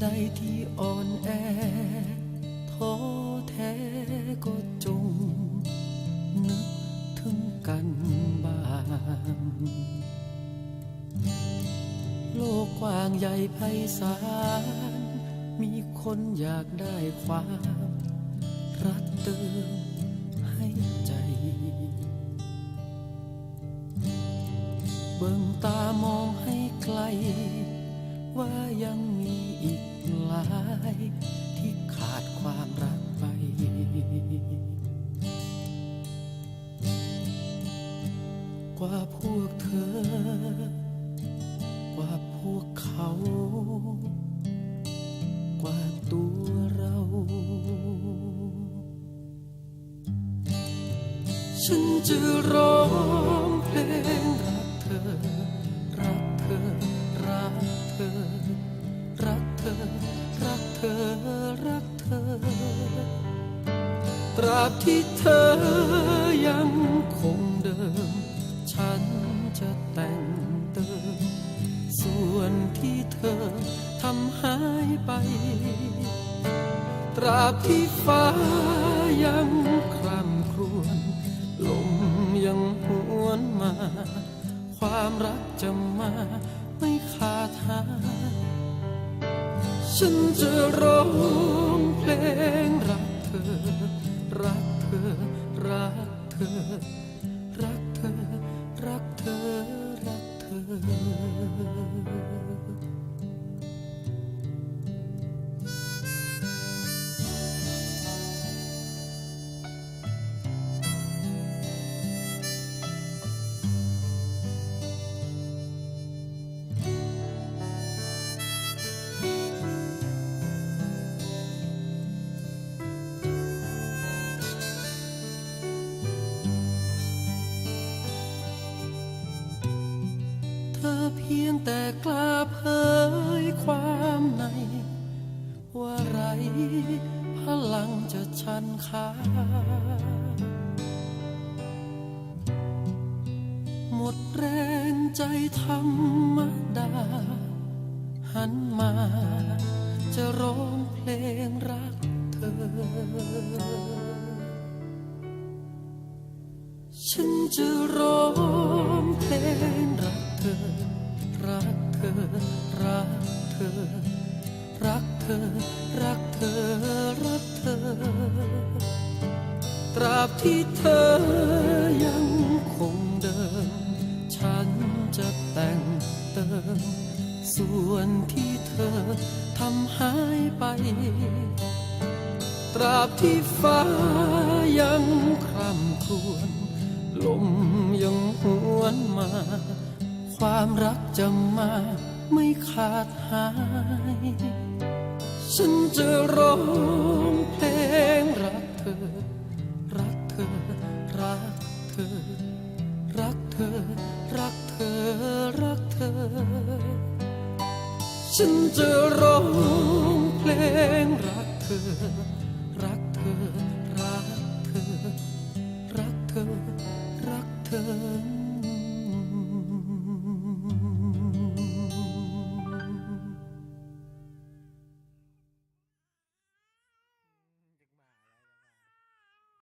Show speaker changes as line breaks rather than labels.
ใดที่อ่อนแอท้อแท้ก็จง นึกถึงกันบ้าง โลกกว้างใหญ่ไพศาล มีคนอยากได้ความรักเติมให้ใจ เบิ่งตามองให้ไกล ว่ายังมีอีกหลาย ที่ขาดความรักไป กว่าพวกเธอ กว่าพวกเขา กว่าตัวเรา ฉันจะร้องเพลงรักเธอ อ รักเธอ รักเธอ ตราบที่เธอยังคงเดิม ฉันจะแต่งเติม ส่วนที่เธอทำหายไป ตราบที่ฟ้ายัง ฉันจะร้องเพลงรักเธอ รักเธอ รักเธอ พียงแต่กล้าเผยความใน ว่าไรพลังจะชันขาหมดแรงใจธรรมดา หันมา จะร้องเพลงรักเธอ ฉันจะร้อง ธอ รักเธอ รักเธอ ตราบที่เธอยังคงเดิม ฉันจะแต่งเติม ส่วนที่เธอทำหายไป ตราบที่ฟ้ายังคร่ำครวญลมยังหวนมา ความรักจะมาไม่ขาดหาย ฉันจะร้องเพลงรักเธอ รักเธอ รักเธอ รักเธอ รักเธอ รักเธอ ฉันจะร้องเพลงรักเธอ รักเธอ รักเธอ รักเธอ